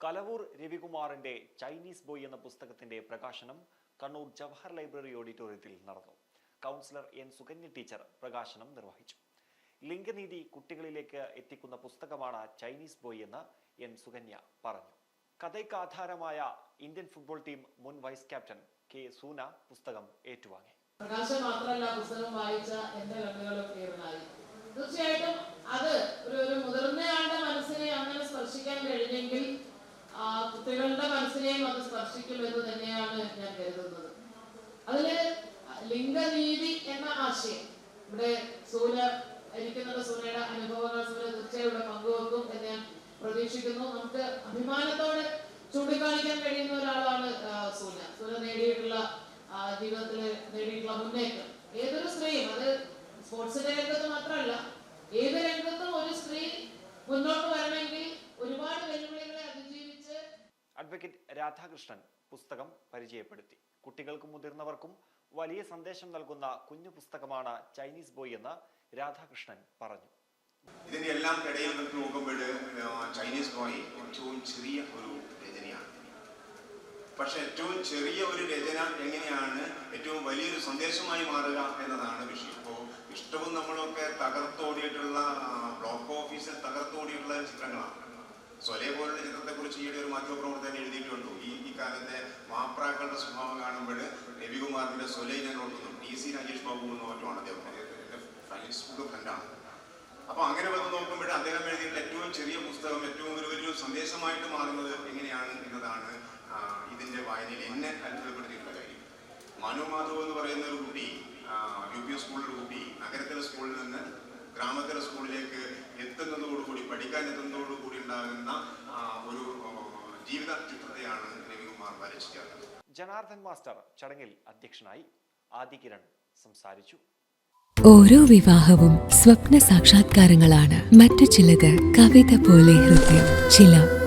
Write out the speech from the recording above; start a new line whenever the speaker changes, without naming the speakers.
Kalavoor രവികുമാറിന്റെ Chinese boy എന്ന പുസ്തകത്തിന്റെ പ്രകാശനം കണ്ണൂർ ജവഹർ ലൈബ്രറി ഓഡിറ്റോറിയത്തിൽ നടന്നു. കൗൺസിലർ എൻ സുകന്യ ടീച്ചർ പ്രകാശനം നിർവഹിച്ചു. ലിംഗനീതി കുട്ടികളിലേക്ക് എത്തിക്കുന്ന പുസ്തകമാണ് ചൈനീസ് ബോയ് എന്ന് എൻ സുകന്യ പറഞ്ഞു. കഥയ്ക്ക് ആധാരമായ ഇന്ത്യൻ ഫുട്ബോൾ ടീം മുൻ വൈസ് ക്യാപ്റ്റൻ കെ സൂന പുസ്തകം ഏറ്റുവാങ്ങി.
പ്രകാശം മാത്രമല്ല പുസ്തകം വായിച്ച എന്റെ കണ്ണുകളും ക്ലിയറിനായി തീർച്ചയായിട്ടും അത് ഒരു ഒരു മുതിർന്നയാളുടെ മനസ്സിനെ അങ്ങനെ സ്പർശിക്കാൻ കഴിഞ്ഞെങ്കിൽ കുട്ടികളുടെ മനസ്സിനെയും അത് സ്പർശിക്കുമെന്ന് തന്നെയാണ് ഞാൻ കരുതുന്നത്. അതിൽ ലിംഗനീതി എന്ന ആശയം ഇവിടെ സൂര്യ ഇരിക്കുന്നുള്ള സൂര്യയുടെ അനുഭവങ്ങൾ സൂര്യ തീർച്ചയായും പങ്കുവെക്കും എന്ന് ഞാൻ പ്രതീക്ഷിക്കുന്നു. നമുക്ക് അഭിമാനത്തോടെ ചൂണ്ടിക്കാണിക്കാൻ കഴിയുന്ന ഒരാളാണ് സൂല സൂര്യ. നേടിയിട്ടുള്ള ജീവിതത്തിൽ നേടിയിട്ടുള്ള മുന്നേറ്റം. ഏതൊരു സ്ത്രീയും അത് സ്പോർട്സിന്റെ രംഗത്ത് മാത്രമല്ല ഏത് രംഗത്തും ഒരു സ്ത്രീ മുന്നോട്ട് വരണമെങ്കിൽ
രാധാകൃഷ്ണൻ പുസ്തകം പരിചയപ്പെടുത്തി. കുട്ടികൾക്കും മുതിർന്നവർക്കും വലിയ സന്ദേശം നൽകുന്ന കുഞ്ഞു പുസ്തകമാണ് ചൈനീസ് ബോയ് എന്ന് രാധാകൃഷ്ണൻ പറഞ്ഞു.
ഇതിന്റെ എല്ലാം ഇടയിൽ നമുക്ക് നോക്കുമ്പോൾ ചൈനീസ് ബോയ് ഏറ്റവും ചെറിയ ഒരു രചനയാണ്. പക്ഷെ ഏറ്റവും ചെറിയ ഒരു രചന എങ്ങനെയാണ് ഏറ്റവും വലിയൊരു സന്ദേശമായി മാറുക എന്നതാണ് വിഷയം. ഇപ്പോൾ ഇഷ്ടവും നമ്മളൊക്കെ തകർത്തോടിയിട്ടുള്ള ബ്ലോക്ക് ഓഫീസിൽ തകർത്തോടിയിട്ടുള്ള ചിത്രങ്ങളാണ്. സ്വലേ പോലുള്ള ചിത്രത്തെക്കുറിച്ച് ഈയിടെ ഒരു മാധ്യമപ്രവർത്തകൻ കാലത്തെ മാപ്രാക്കളുടെ സ്വഭാവം കാണുമ്പോൾ രവികുമാറിന്റെ സൊലൈനെ ഓർക്കുന്നു. ടി സി രാജേഷ് ബാബു എന്ന് മറ്റുമാണ് അദ്ദേഹം. എന്റെ ഫേസ്ബുക്ക് ഫ്രണ്ടാണ് അപ്പൊ അങ്ങനെ വന്ന് നോക്കുമ്പോൾ അദ്ദേഹം എഴുതിയിട്ടുള്ള ഏറ്റവും ചെറിയ പുസ്തകം ഏറ്റവും ഒരു വലിയ സന്ദേശമായിട്ട് മാറുന്നത് എങ്ങനെയാണ് എന്നതാണ് ഇതിന്റെ വായനയിൽ എന്നെ അത്ഭുതപ്പെടുത്തിയിട്ടുള്ള കാര്യം. മനു മാധവ് എന്ന് പറയുന്ന ഒരു കുട്ടി യു പി സ്കൂളിലെ കുട്ടി നഗരത്തിലെ സ്കൂളിൽ നിന്ന് ഗ്രാമത്തിലെ സ്കൂളിലേക്ക് എത്തുന്നതോടുകൂടി പഠിക്കാൻ എത്തുന്നതോടുകൂടി ഉണ്ടാകുന്ന ഒരു ജീവിത ചിത്രത്തെയാണ്
ജനാർദ്ദൻ മാസ്റ്റർ ചടങ്ങിൽ അധ്യക്ഷനായി ആദി കിരൺ സംസാരിച്ചു.
ഓരോ വിവാഹവും സ്വപ്ന സാക്ഷാത്കാരങ്ങളാണ്. മറ്റു ചിലത് കവിത പോലെ ഹൃദയം. ചില